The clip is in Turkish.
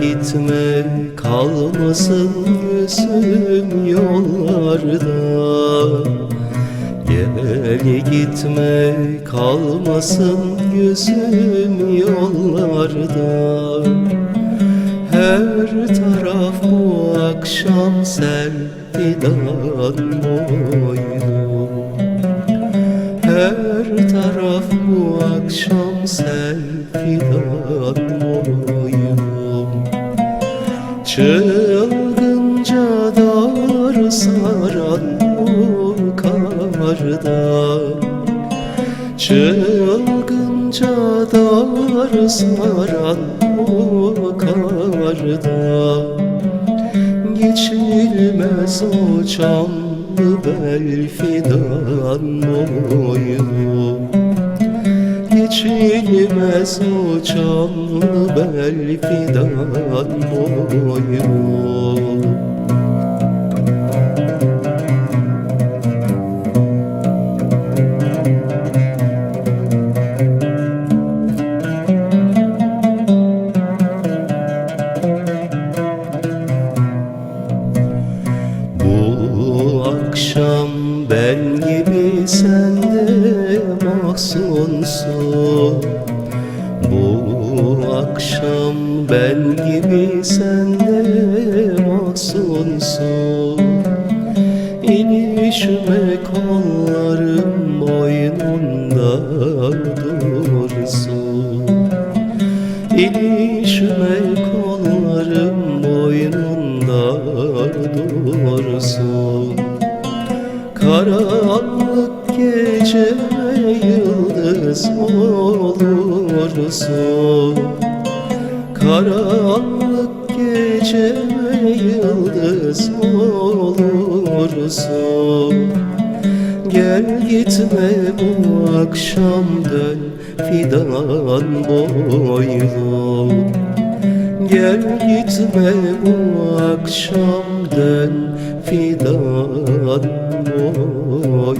gitme kalmasın gözüm yollarda. Gel gitme kalmasın gözüm yollarda. Her taraf bu akşam sel fidan boylu Her taraf bu akşam sel fidan boylu Çılgınca dar saran bu karda Çılgınca dar saran bu karda Geçilmez o çamlı bel fidan boyu Geçilmez o çamlı bel fidan boyu Bu akşam ben gibi sen mahzunsun Bu akşam ben gibi sen de mahzunsun İlişme kollarım boynunda dursun. İlişme kollarım boynunda dursun. Karanlık geceme yıldız olursun. Karanlık geceme yıldız olursun. Gel gitme bu akşam dön fidan boylu. Gel gitme bu akşam dön fidan boylu